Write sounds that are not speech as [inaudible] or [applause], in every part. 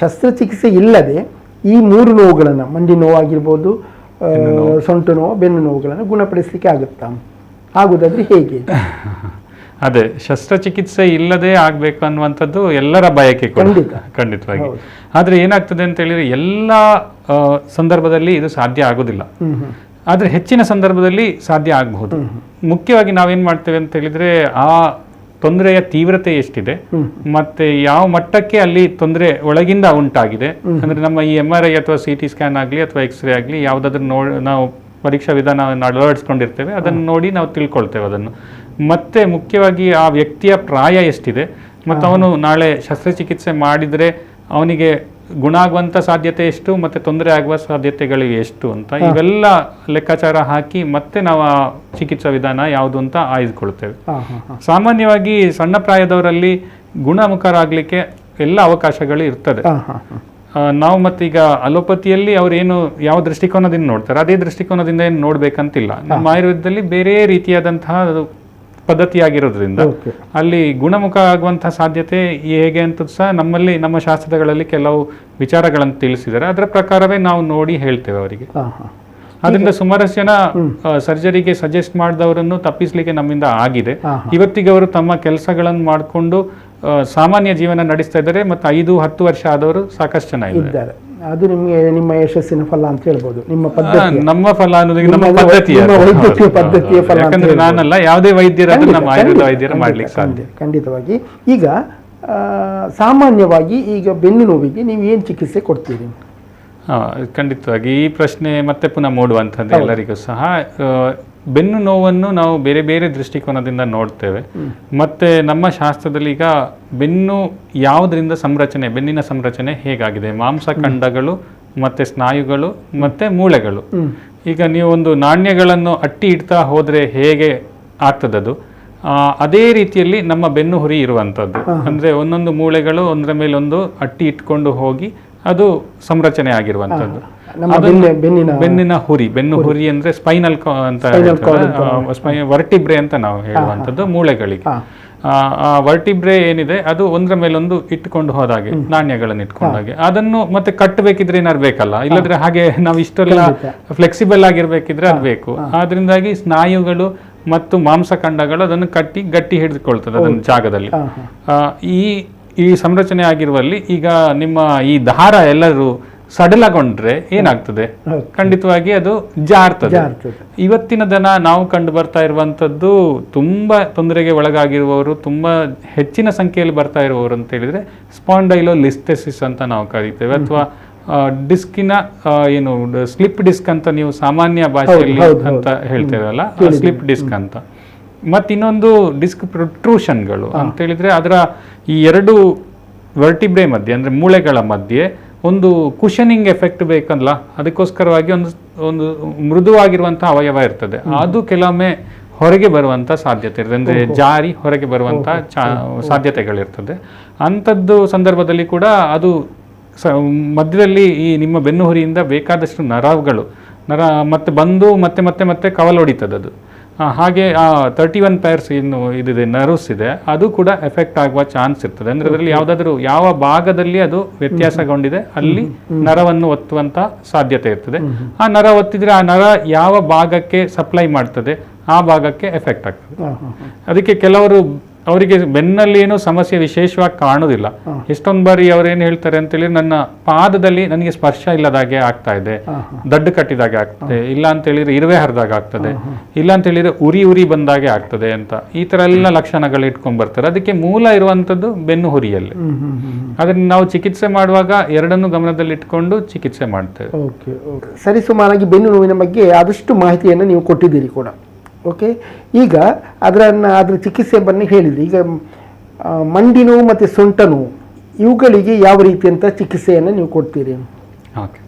ಶಸ್ತ್ರಚಿಕಿತ್ಸೆ ಇಲ್ಲದೆ ಈ ಮೂರು ನೋವುಗಳನ್ನು ಮಂಡಿ ನೋವಾಗಿರ್ಬೋದು ಸೊಂಟು ನೋವು ಬೆನ್ನು ನೋವುಗಳನ್ನು ಗುಣಪಡಿಸಲಿಕ್ಕೆ ಆಗುತ್ತಾ? ಆಗುವುದಾದ್ರೆ ಹೇಗೆ? [laughs] ಅದೇ ಶಸ್ತ್ರಚಿಕಿತ್ಸೆ ಇಲ್ಲದೆ ಆಗಬೇಕು ಅನ್ನುವಂಥದ್ದು ಎಲ್ಲರ ಬಯಕೆ ಖಂಡಿತ. ಖಂಡಿತವಾಗಿ. ಆದರೆ ಏನಾಗ್ತದೆ ಅಂತ ಹೇಳಿದ್ರೆ ಎಲ್ಲ ಸಂದರ್ಭದಲ್ಲಿ ಇದು ಸಾಧ್ಯ ಆಗೋದಿಲ್ಲ. ಆದ್ರೆ ಹೆಚ್ಚಿನ ಸಂದರ್ಭದಲ್ಲಿ ಸಾಧ್ಯ ಆಗಬಹುದು. ಮುಖ್ಯವಾಗಿ ನಾವೇನು ಮಾಡ್ತೇವೆ ಅಂತ ಹೇಳಿದ್ರೆ ಆ ತೊಂದರೆಯ ತೀವ್ರತೆ ಎಷ್ಟಿದೆ ಮತ್ತೆ ಯಾವ ಮಟ್ಟಕ್ಕೆ ಅಲ್ಲಿ ತೊಂದರೆ ಒಳಗಿಂದ ಉಂಟಾಗಿದೆ? ಅಂದ್ರೆ ನಮ್ಮ ಈ ಎಂ ಆರ್ ಐ ಅಥವಾ ಸಿ ಟಿ ಸ್ಕ್ಯಾನ್ ಆಗಲಿ ಅಥವಾ ಎಕ್ಸ್ರೇ ಆಗಲಿ ಯಾವುದಾದ್ರೂ ನೋಡ್ ನಾವು ಪರೀಕ್ಷಾ ವಿಧಾನವನ್ನು ಅಳವಡಿಸ್ಕೊಂಡಿರ್ತೇವೆ. ಅದನ್ನು ನೋಡಿ ನಾವು ತಿಳ್ಕೊಳ್ತೇವೆ ಅದನ್ನು. ಮತ್ತೆ ಮುಖ್ಯವಾಗಿ ಆ ವ್ಯಕ್ತಿಯ ಪ್ರಾಯ ಎಷ್ಟಿದೆ? ಮತ್ತು ಅವನು ನಾಳೆ ಶಸ್ತ್ರಚಿಕಿತ್ಸೆ ಮಾಡಿದರೆ ಅವನಿಗೆ ಗುಣ ಆಗುವಂಥ ಸಾಧ್ಯತೆ ಎಷ್ಟು ಮತ್ತು ತೊಂದರೆ ಆಗುವ ಸಾಧ್ಯತೆಗಳು ಎಷ್ಟು ಅಂತ ಇವೆಲ್ಲ ಲೆಕ್ಕಾಚಾರ ಹಾಕಿ ಮತ್ತೆ ನಾವು ಆ ಚಿಕಿತ್ಸಾ ವಿಧಾನ ಯಾವುದು ಅಂತ ಆಯ್ದುಕೊಳ್ತೇವೆ. ಸಾಮಾನ್ಯವಾಗಿ ಸಣ್ಣ ಪ್ರಾಯದವರಲ್ಲಿ ಗುಣಮುಖರಾಗಲಿಕ್ಕೆ ಎಲ್ಲ ಅವಕಾಶಗಳು ಇರ್ತದೆ. ನಾವು ಮತ್ತೀಗ ಅಲೋಪತಿಯಲ್ಲಿ ಅವ್ರೇನು ಯಾವ ದೃಷ್ಟಿಕೋನದಿಂದ ನೋಡ್ತಾರೆ ಅದೇ ದೃಷ್ಟಿಕೋನದಿಂದ ಏನು ನೋಡ್ಬೇಕಂತಿಲ್ಲ. ನಮ್ಮ ಆಯುರ್ವೇದದಲ್ಲಿ ಬೇರೆ ರೀತಿಯಾದಂತಹ ಪದ್ಧತಿಯಾಗಿರೋದ್ರಿಂದ ಅಲ್ಲಿ ಗುಣಮುಖ ಆಗುವಂತಹ ಸಾಧ್ಯತೆ ಹೇಗೆ ಅಂತ ಸಹ ನಮ್ಮಲ್ಲಿ ನಮ್ಮ ಶಾಸ್ತ್ರಗಳಲ್ಲಿ ಕೆಲವು ವಿಚಾರಗಳನ್ನು ತಿಳಿಸಿದ್ದಾರೆ. ಅದರ ಪ್ರಕಾರವೇ ನಾವು ನೋಡಿ ಹೇಳ್ತೇವೆ ಅವರಿಗೆ. ಅದರಿಂದ ಸುಮಾರಷ್ಟು ಜನ ಸರ್ಜರಿಗೆ ಸಜೆಸ್ಟ್ ಮಾಡಿದವರನ್ನು ತಪ್ಪಿಸ್ಲಿಕ್ಕೆ ನಮ್ಮಿಂದ ಆಗಿದೆ. ಇವತ್ತಿಗೆ ಅವರು ತಮ್ಮ ಕೆಲಸಗಳನ್ನು ಮಾಡಿಕೊಂಡು ಸಾಮಾನ್ಯ ಜೀವನ ನಡೆಸ್ತಾ ಇದ್ದಾರೆ. ಮತ್ತು ಐದು ಹತ್ತು ವರ್ಷ ಆದವರು ಸಾಕಷ್ಟು ಜನ ಇದ್ದಾರೆ. ಅದು ನಿಮಗೆ ನಿಮ್ಮ ಯಶಸ್ಸಿನ ಫಲ ಅಂತ ಹೇಳ್ಬೋದು. ನಿಮ್ಮ ಪದ್ಧತಿ ನಮ್ಮ ಫಲ ಅನ್ನೋದು ನಮ್ಮ ಪದ್ಧತಿಯ ಪದ್ಧತಿ ವೈದ್ಯಕೀಯ ಪದ್ಧತಿಯ ಫಲ ಯಾಕಂದ್ರೆ. ನಾನಲ್ಲ ಯಾವುದೇ ವೈದ್ಯರ ನಮ್ಮ ಆಯುರ್ವೇದ ವೈದ್ಯರ ಮಾಡ್ಲಿಕ್ಕೆ ಸಾಧ್ಯ. ಖಂಡಿತವಾಗಿ. ಈಗ ಸಾಮಾನ್ಯವಾಗಿ ಈಗ ಬೆನ್ನು ನೋವಿಗೆ ನೀವು ಏನು ಚಿಕಿತ್ಸೆ ಕೊಡ್ತೀರಿ? ಹಾ, ಖಂಡಿತವಾಗಿ ಈ ಪ್ರಶ್ನೆ ಮತ್ತೆ ಪುನಃ ಮೂಡುವಂಥದ್ದು ಎಲ್ಲರಿಗೂ ಸಹ. ಬೆನ್ನು ನೋವನ್ನು ನಾವು ಬೇರೆ ಬೇರೆ ದೃಷ್ಟಿಕೋನದಿಂದ ನೋಡ್ತೇವೆ. ಮತ್ತೆ ನಮ್ಮ ಶಾಸ್ತ್ರದಲ್ಲಿ ಈಗ ಬೆನ್ನು ಯಾವುದರಿಂದ ಸಂರಚನೆ ಬೆನ್ನಿನ ಸಂರಚನೆ ಹೇಗಾಗಿದೆ? ಮಾಂಸಖಂಡಗಳು ಮತ್ತೆ ಸ್ನಾಯುಗಳು ಮತ್ತೆ ಮೂಳೆಗಳು. ಈಗ ನೀವು ಒಂದು ನಾಣ್ಯಗಳನ್ನು ಅಟ್ಟಿ ಇಡ್ತಾ ಹೋದ್ರೆ ಹೇಗೆ ಆಗ್ತದದು? ಅದೇ ರೀತಿಯಲ್ಲಿ ನಮ್ಮ ಬೆನ್ನು ಹುರಿ ಇರುವಂಥದ್ದು. ಅಂದ್ರೆ ಒಂದೊಂದು ಮೂಳೆಗಳು ಒಂದರ ಮೇಲೆ ಒಂದು ಅಟ್ಟಿ ಇಟ್ಕೊಂಡು ಹೋಗಿ ಅದು ಸಂರಚನೆ ಆಗಿರುವಂತದ್ದು ಬೆನ್ನಿನ ಬೆನ್ನಿನ ಹುರಿ ಬೆನ್ನು ಹುರಿ. ಅಂದ್ರೆ ಸ್ಪೈನಲ್ ಅಂತ ವರ್ಟಿಬ್ರೆ ಅಂತ ನಾವು ಹೇಳುವಂಥದ್ದು ಮೂಳೆಗಳಿಗೆ. ಆ, ವರ್ಟಿಬ್ರೆ ಏನಿದೆ ಅದು ಒಂದ್ರ ಮೇಲೊಂದು ಇಟ್ಕೊಂಡು ಹೋದಾಗೆ ನಾಣ್ಯಗಳನ್ನು ಇಟ್ಕೊಂಡಾಗೆ ಅದನ್ನು ಮತ್ತೆ ಕಟ್ಟಬೇಕಿದ್ರೆ ಏನಾದ್ರು ಬೇಕಲ್ಲ? ಇಲ್ಲದ್ರೆ ಹಾಗೆ ನಾವು ಇಷ್ಟೆಲ್ಲ ಫ್ಲೆಕ್ಸಿಬಲ್ ಆಗಿರ್ಬೇಕಿದ್ರೆ ಅದು ಬೇಕು. ಆದ್ರಿಂದಾಗಿ ಸ್ನಾಯುಗಳು ಮತ್ತು ಮಾಂಸಖಂಡಗಳು ಅದನ್ನು ಕಟ್ಟಿ ಗಟ್ಟಿ ಹಿಡಿದುಕೊಳ್ತದೆ ಅದನ್ನ ಜಾಗದಲ್ಲಿ. ಈ ಈ ಸಂರಚನೆ ಆಗಿರುವಲ್ಲಿ ಈಗ ನಿಮ್ಮ ಈ ದಾರ ಎಲ್ಲರೂ ಸಡಲಗೊಂಡ್ರೆ ಏನಾಗ್ತದೆ? ಖಂಡಿತವಾಗಿ ಅದು ಜಾರ್ತದೆ. ಇವತ್ತಿನ ದನ ನಾವು ಕಂಡು ಬರ್ತಾ ಇರುವಂತದ್ದು ತುಂಬಾ ತೊಂದರೆಗೆ ಒಳಗಾಗಿರುವವರು ತುಂಬಾ ಹೆಚ್ಚಿನ ಸಂಖ್ಯೆಯಲ್ಲಿ ಬರ್ತಾ ಇರುವವರು ಅಂತ ಹೇಳಿದ್ರೆ ಸ್ಪಾಂಡೈಲೋ ಲಿಸ್ಟೆಸಿಸ್ ಅಂತ ನಾವು ಕರಿತೇವೆ. ಅಥವಾ ಡಿಸ್ಕಿನ ಏನು ಸ್ಲಿಪ್ ಡಿಸ್ಕ್ ಅಂತ ನೀವು ಸಾಮಾನ್ಯ ಭಾಷೆಯಲ್ಲಿ ಅಂತ ಹೇಳ್ತೇವಲ್ಲ? ಸ್ಲಿಪ್ ಡಿಸ್ಕ್ ಅಂತ. ಮತ್ತು ಇನ್ನೊಂದು ಡಿಸ್ಕ್ ಪ್ರೊಟ್ರೂಷನ್ಗಳು ಅಂತ ಹೇಳಿದ್ರೆ ಅದರ ಈ ಎರಡು ವರ್ಟಿಬ್ರೆ ಮಧ್ಯೆ ಅಂದ್ರೆ ಮೂಳೆಗಳ ಮಧ್ಯೆ ಒಂದು ಕುಷನಿಂಗ್ ಎಫೆಕ್ಟ್ ಬೇಕಲ್ಲ? ಅದಕ್ಕೋಸ್ಕರವಾಗಿ ಒಂದು ಒಂದು ಮೃದುವಾಗಿರುವಂಥ ಅವಯವ ಇರ್ತದೆ. ಅದು ಕೆಲವೊಮ್ಮೆ ಹೊರಗೆ ಬರುವಂತ ಸಾಧ್ಯತೆ ಇರ್ತದೆ. ಅಂದ್ರೆ ಜಾರಿ ಹೊರಗೆ ಬರುವಂತ ಚಾ ಸಾಧ್ಯತೆಗಳಿರ್ತದೆ. ಅಂಥದ್ದು ಸಂದರ್ಭದಲ್ಲಿ ಕೂಡ ಅದು ಸ ಮಧ್ಯದಲ್ಲಿ ಈ ನಿಮ್ಮ ಬೆನ್ನುಹುರಿಯಿಂದ ಬೇಕಾದಷ್ಟು ನರಗಳು ನರ ಮತ್ತೆ ಬಂದು ಮತ್ತೆ ಮತ್ತೆ ಮತ್ತೆ ಕವಲೊಡಿತದದು. ಹಾಗೆ ಆ ತರ್ಟಿ ಒನ್ ಪೈರ್ಸ್ ಏನು ಇದಿದೆ ನರ್ವ್ಸ್ ಇದೆ. ಅದು ಕೂಡ ಎಫೆಕ್ಟ್ ಆಗುವ ಚಾನ್ಸ್ ಇರ್ತದೆ. ಅಂದ್ರೆ ಅದರಲ್ಲಿ ಯಾವುದಾದ್ರೂ ಯಾವ ಭಾಗದಲ್ಲಿ ಅದು ವ್ಯತ್ಯಾಸಗೊಂಡಿದೆ ಅಲ್ಲಿ ನರವನ್ನು ಒತ್ತುವಂತ ಸಾಧ್ಯತೆ ಇರ್ತದೆ. ಆ ನರ ಒತ್ತಿದ್ರೆ ಆ ನರ ಯಾವ ಭಾಗಕ್ಕೆ ಸಪ್ಲೈ ಮಾಡ್ತದೆ ಆ ಭಾಗಕ್ಕೆ ಎಫೆಕ್ಟ್ ಆಗ್ತದೆ. ಅದಕ್ಕೆ ಕೆಲವರು ಅವರಿಗೆ ಬೆನ್ನಲ್ಲಿ ಏನೂ ಸಮಸ್ಯೆ ವಿಶೇಷವಾಗಿ ಕಾಣುದಿಲ್ಲ. ಎಷ್ಟೊಂದು ಬಾರಿ ಅವ್ರೇನು ಹೇಳ್ತಾರೆ ಅಂತೇಳಿ ನನ್ನ ಪಾದದಲ್ಲಿ ನನಗೆ ಸ್ಪರ್ಶ ಇಲ್ಲದಾಗೆ ಆಗ್ತಾ ಇದೆ. ದಡ್ಡು ಕಟ್ಟಿದಾಗೆ ಆಗ್ತದೆ. ಇಲ್ಲ ಅಂತ ಹೇಳಿದ್ರೆ ಇರುವೆ ಹರಿದಾಗ ಆಗ್ತದೆ. ಇಲ್ಲ ಅಂತ ಹೇಳಿದ್ರೆ ಉರಿ ಉರಿ ಬಂದಾಗೆ ಆಗ್ತದೆ ಅಂತ. ಈ ತರ ಎಲ್ಲ ಲಕ್ಷಣಗಳು ಇಟ್ಕೊಂಡ್ ಬರ್ತಾರೆ. ಅದಕ್ಕೆ ಮೂಲ ಇರುವಂತದ್ದು ಬೆನ್ನು ಹುರಿಯಲ್ಲಿ. ಅದನ್ನ ನಾವು ಚಿಕಿತ್ಸೆ ಮಾಡುವಾಗ ಎರಡನ್ನು ಗಮನದಲ್ಲಿ ಇಟ್ಕೊಂಡು ಚಿಕಿತ್ಸೆ ಮಾಡ್ತೇವೆ ಸರಿ ಸುಮಾರಾಗಿ ಬೆನ್ನು ನೋವಿನ ಬಗ್ಗೆ ಆದಷ್ಟು ಮಾಹಿತಿಯನ್ನು ನೀವು ಕೊಟ್ಟಿದ್ದೀರಿ ಕೂಡ. ಓಕೆ ಈಗ ಅದರನ್ನು ಅದರ ಚಿಕಿತ್ಸೆ ಬನ್ನಿ ಹೇಳಿದ್ರಿ. ಈಗ ಮಂಡಿ ನೋವು ಮತ್ತು ಸೊಂಟ ನೋವು ಇವುಗಳಿಗೆ ಯಾವ ರೀತಿಯಂಥ ಚಿಕಿತ್ಸೆಯನ್ನು ನೀವು ಕೊಡ್ತೀರಿ? ಓಕೆ.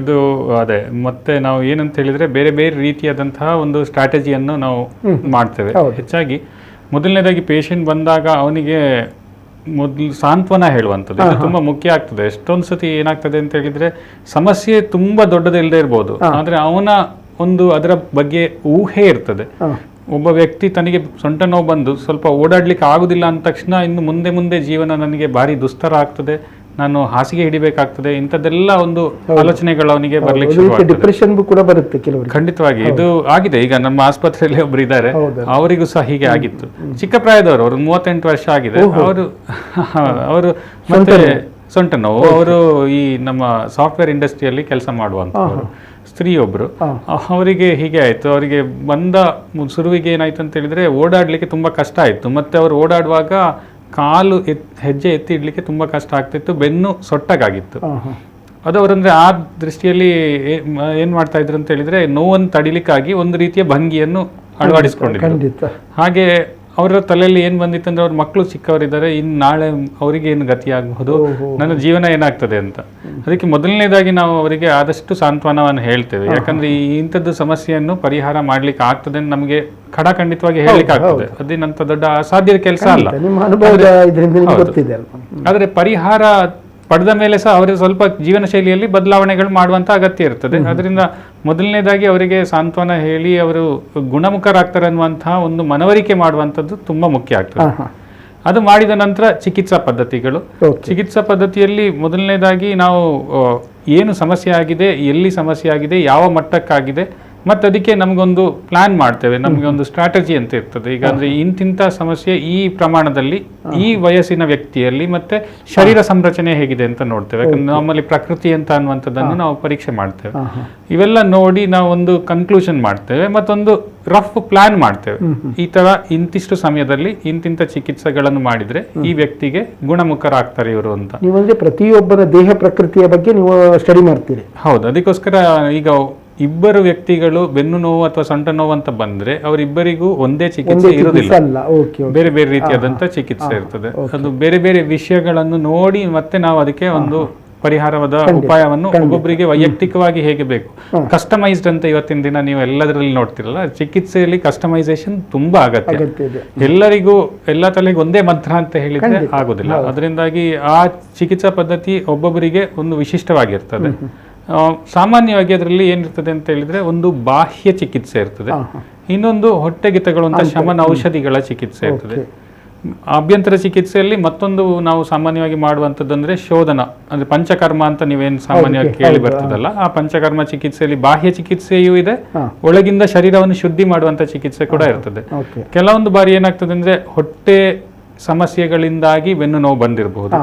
ಇದು ಅದೇ ಮತ್ತೆ ನಾವು ಏನಂತ ಹೇಳಿದ್ರೆ ಬೇರೆ ಬೇರೆ ರೀತಿಯಾದಂತಹ ಒಂದು ಸ್ಟ್ರಾಟಜಿಯನ್ನು ನಾವು ಮಾಡ್ತೇವೆ. ಹೆಚ್ಚಾಗಿ ಮೊದಲನೇದಾಗಿ ಪೇಷಂಟ್ ಬಂದಾಗ ಅವನಿಗೆ ಮೊದಲು ಸಾಂತ್ವನ ಹೇಳುವಂಥದ್ದು. ತುಂಬಾ ಮುಖ್ಯ ಆಗ್ತದೆ. ಎಷ್ಟೊಂದು ಸತಿ ಏನಾಗ್ತದೆ ಅಂತ ಹೇಳಿದ್ರೆ ಸಮಸ್ಯೆ ತುಂಬಾ ದೊಡ್ಡದಿಲ್ಲದೆ ಇರ್ಬೋದು. ಆದರೆ ಅವನ ಒಂದು ಅದರ ಬಗ್ಗೆ ಊಹೆ ಇರ್ತದೆ. ಒಬ್ಬ ವ್ಯಕ್ತಿ ತನಗೆ ಸೊಂಟ ನೋವು ಬಂದು ಸ್ವಲ್ಪ ಓಡಾಡ್ಲಿಕ್ಕೆ ಆಗುದಿಲ್ಲ ಅಂದ ತಕ್ಷಣ ಇನ್ನು ಮುಂದೆ ಮುಂದೆ ಜೀವನ ನನಗೆ ಭಾರಿ ದುಸ್ತರ ಆಗ್ತದೆ. ನಾನು ಹಾಸಿಗೆ ಹಿಡಿಬೇಕಾಗ್ತದೆ. ಇಂಥದ್ದೆಲ್ಲ ಒಂದು ಆಲೋಚನೆಗಳು ಅವನಿಗೆ ಬರ್ಲಿಕ್ಕೆ ಶುರು ಡಿಪ್ರೆಷನ್ ಕೂಡ ಬರುತ್ತೆ ಕೆಲವರಿಗೆ. ಖಂಡಿತವಾಗಿ. ಇದು ಆಗಿದೆ. ಈಗ ನಮ್ಮ ಆಸ್ಪತ್ರೆಯಲ್ಲಿ ಒಬ್ರು ಇದ್ದಾರೆ. ಅವರಿಗೂ ಸಹ ಹೀಗೆ ಆಗಿತ್ತು. ಚಿಕ್ಕ ಪ್ರಾಯದವರು ಅವರು ಮೂವತ್ತೆಂಟು ವರ್ಷ ಆಗಿದೆ. ಅವರು [laughs] ಅವರು ಮತ್ತೆ ಸೊಂಟ ನೋವು. ಅವರು ಈ ನಮ್ಮ ಸಾಫ್ಟ್ವೇರ್ ಇಂಡಸ್ಟ್ರಿಯಲ್ಲಿ ಕೆಲಸ ಮಾಡುವಂತವರು ಸ್ತ್ರೀ ಒಬ್ರು ಅವರಿಗೆ ಹೀಗೆ ಆಯ್ತು. ಅವರಿಗೆ ಬಂದ ಸುರುವಿಗೆ ಏನಾಯ್ತು ಅಂತ ಹೇಳಿದ್ರೆ ಓಡಾಡ್ಲಿಕ್ಕೆ ತುಂಬಾ ಕಷ್ಟ ಆಯ್ತು. ಮತ್ತೆ ಅವರು ಓಡಾಡುವಾಗ ಕಾಲು ಎತ್ ಹೆಜ್ಜೆ ಎತ್ತಿ ಇಡ್ಲಿಕ್ಕೆ ತುಂಬಾ ಕಷ್ಟ ಆಗ್ತಿತ್ತು. ಬೆನ್ನು ಸೊಟ್ಟಗಾಗಿತ್ತು. ಅದು ಅವರಂದ್ರೆ ಆ ದೃಷ್ಟಿಯಲ್ಲಿ ಏನು ಮಾಡ್ತಾ ಇದ್ರು ಅಂತ ಹೇಳಿದ್ರೆ ನೋವನ್ನು ತಡಿಲಿಕ್ಕಾಗಿ ಒಂದು ರೀತಿಯ ಭಂಗಿಯನ್ನು ಅಳವಡಿಸ್ಕೊಂಡಿದ್ರು. ಹಾಗೆ ಅವರ ತಲೆಯಲ್ಲಿ ಏನ್ ಬಂದಿತ್ತು ಅಂದ್ರೆ ಅವ್ರ ಮಕ್ಕಳು ಚಿಕ್ಕವರಿದ್ದಾರೆ ಇನ್ ನಾಳೆ ಅವರಿಗೆ ಏನು ಗತಿ ಆಗಬಹುದು? ನನ್ನ ಜೀವನ ಏನಾಗ್ತದೆ ಅಂತ. ಅದಕ್ಕೆ ಮೊದಲನೇದಾಗಿ ನಾವು ಅವರಿಗೆ ಆದಷ್ಟು ಸಾಂತ್ವನವನ್ನು ಹೇಳ್ತೇವೆ. ಯಾಕಂದ್ರೆ ಈ ಇಂಥದ್ದು ಸಮಸ್ಯೆಯನ್ನು ಪರಿಹಾರ ಮಾಡ್ಲಿಕ್ಕೆ ಆಗ್ತದೆ ಅಂತ ನಮಗೆ ಖಡಾಖಂಡಿತವಾಗಿ ಹೇಳಲಿಕ್ಕೆ ಆಗ್ತದೆ. ಅದೇನಂತ ದೊಡ್ಡ ಅಸಾಧ್ಯದ ಕೆಲಸ ಅಲ್ಲ. ಆದರೆ ಪರಿಹಾರ ಪಡೆದ ಮೇಲೆ ಸಹ ಅವರಿಗೆ ಸ್ವಲ್ಪ ಜೀವನ ಶೈಲಿಯಲ್ಲಿ ಬದಲಾವಣೆಗಳು ಮಾಡುವಂತ ಅಗತ್ಯ ಇರ್ತದೆ. ಅದರಿಂದ ಮೊದಲನೇದಾಗಿ ಅವರಿಗೆ ಸಾಂತ್ವನ ಹೇಳಿ ಅವರು ಗುಣಮುಖರಾಗ್ತಾರೆ ಅನ್ನುವಂತಹ ಒಂದು ಮನವರಿಕೆ ಮಾಡುವಂಥದ್ದು ತುಂಬಾ ಮುಖ್ಯ ಆಗ್ತದೆ. ಅದು ಮಾಡಿದ ನಂತರ ಚಿಕಿತ್ಸಾ ಪದ್ಧತಿಗಳು. ಚಿಕಿತ್ಸಾ ಪದ್ಧತಿಯಲ್ಲಿ ಮೊದಲನೇದಾಗಿ ನಾವು ಏನು ಸಮಸ್ಯೆ ಆಗಿದೆ ಎಲ್ಲಿ ಸಮಸ್ಯೆ ಆಗಿದೆ ಯಾವ ಮಟ್ಟಕ್ಕಾಗಿದೆ ಮತ್ತೆ ಅದಕ್ಕೆ ನಮಗೊಂದು ಪ್ಲಾನ್ ಮಾಡ್ತೇವೆ. ನಮಗೆ ಒಂದು ಸ್ಟ್ರಾಟಜಿ ಅಂತ ಇರ್ತದೆ. ಈಗ ಅಂದ್ರೆ ಇಂತಿಂತ ಸಮಸ್ಯೆ ಈ ಪ್ರಮಾಣದಲ್ಲಿ ಈ ವಯಸ್ಸಿನ ವ್ಯಕ್ತಿಯಲ್ಲಿ ಮತ್ತೆ ಶರೀರ ಸಂರಚನೆ ಹೇಗಿದೆ ಅಂತ ನೋಡ್ತೇವೆ. ಯಾಕಂದ್ರೆ ನಮ್ಮಲ್ಲಿ ಪ್ರಕೃತಿ ಅಂತ ಅನ್ನುವಂಥದ್ದನ್ನು ನಾವು ಪರೀಕ್ಷೆ ಮಾಡ್ತೇವೆ. ಇವೆಲ್ಲ ನೋಡಿ ನಾವು ಒಂದು ಕನ್ಕ್ಲೂಷನ್ ಮಾಡ್ತೇವೆ. ಮತ್ತೊಂದು ರಫ್ ಪ್ಲಾನ್ ಮಾಡ್ತೇವೆ. ಈ ತರ ಇಂತಿಷ್ಟು ಸಮಯದಲ್ಲಿ ಇಂತಿಂತ ಚಿಕಿತ್ಸೆಗಳನ್ನು ಮಾಡಿದ್ರೆ ಈ ವ್ಯಕ್ತಿಗೆ ಗುಣಮುಖರಾಗ್ತಾರೆ ಇವರು ಅಂತ. ನೀವಂದ್ರೆ ಪ್ರತಿಯೊಬ್ಬರ ದೇಹ ಪ್ರಕೃತಿಯ ಬಗ್ಗೆ ನೀವು ಸ್ಟಡಿ ಮಾಡ್ತೀರಿ. ಹೌದು. ಅದಕ್ಕೋಸ್ಕರ ಈಗ ಇಬ್ಬರು ವ್ಯಕ್ತಿಗಳು ಬೆನ್ನು ನೋವು ಅಥವಾ ಸೊಂಟ ನೋವು ಅಂತ ಬಂದ್ರೆ ಅವರಿಬ್ಬರಿಗೂ ಒಂದೇ ಚಿಕಿತ್ಸೆ ಇರೋದಿಲ್ಲ ಬೇರೆ ಬೇರೆ ರೀತಿಯಾದಂತಹ ಚಿಕಿತ್ಸೆ ಇರ್ತದೆ. ಅದು ಬೇರೆ ಬೇರೆ ವಿಷಯಗಳನ್ನು ನೋಡಿ ಮತ್ತೆ ನಾವು ಅದಕ್ಕೆ ಒಂದು ಪರಿಹಾರವಾದ ಉಪಾಯವನ್ನು ಒಬ್ಬೊಬ್ಬರಿಗೆ ವೈಯಕ್ತಿಕವಾಗಿ ಹೇಗೆ ಬೇಕು? ಕಸ್ಟಮೈಸ್ಡ್ ಅಂತ ಇವತ್ತಿನ ದಿನ ನೀವು ಎಲ್ಲದರಲ್ಲಿ ನೋಡ್ತಿರಲ್ಲ ಚಿಕಿತ್ಸೆಯಲ್ಲಿ ಕಸ್ಟಮೈಸೇಷನ್ ತುಂಬಾ ಅಗತ್ಯ. ಎಲ್ಲರಿಗೂ ಎಲ್ಲ ತಲೆಗೆ ಒಂದೇ ಮಂತ್ರ ಅಂತ ಹೇಳಿದ್ರೆ ಆಗೋದಿಲ್ಲ. ಅದರಿಂದಾಗಿ ಆ ಚಿಕಿತ್ಸಾ ಪದ್ಧತಿ ಒಬ್ಬೊಬ್ಬರಿಗೆ ಒಂದು ವಿಶಿಷ್ಟವಾಗಿರ್ತದೆ. ಸಾಮಾನ್ಯವಾಗಿ ಅದರಲ್ಲಿ ಏನಿರ್ತದೆ ಅಂತ ಹೇಳಿದ್ರೆ ಒಂದು ಬಾಹ್ಯ ಚಿಕಿತ್ಸೆ ಇರ್ತದೆ. ಇನ್ನೊಂದು ಹೊಟ್ಟೆಗೆ ತಗೊಳ್ಳುವಂತ ಶಮನ ಔಷಧಿಗಳ ಚಿಕಿತ್ಸೆ ಇರ್ತದೆ. ಆಭ್ಯಂತರ ಚಿಕಿತ್ಸೆಯಲ್ಲಿ ಮತ್ತೊಂದು ನಾವು ಸಾಮಾನ್ಯವಾಗಿ ಮಾಡುವಂಥದ್ದು ಅಂದ್ರೆ ಶೋಧನ ಅಂದ್ರೆ ಪಂಚಕರ್ಮ ಅಂತ ನೀವೇನು ಸಾಮಾನ್ಯವಾಗಿ ಕೇಳಿ ಬರ್ತದಲ್ಲ ಆ ಪಂಚಕರ್ಮ ಚಿಕಿತ್ಸೆಯಲ್ಲಿ ಬಾಹ್ಯ ಚಿಕಿತ್ಸೆಯೂ ಇದೆ ಒಳಗಿಂದ ಶರೀರವನ್ನು ಶುದ್ಧಿ ಮಾಡುವಂತ ಚಿಕಿತ್ಸೆ ಕೂಡ ಇರ್ತದೆ. ಕೆಲವೊಂದು ಬಾರಿ ಏನಾಗ್ತದೆ ಅಂದ್ರೆ ಹೊಟ್ಟೆ ಸಮಸ್ಯೆಗಳಿಂದಾಗಿ ಬೆನ್ನು ನೋವು ಬಂದಿರಬಹುದು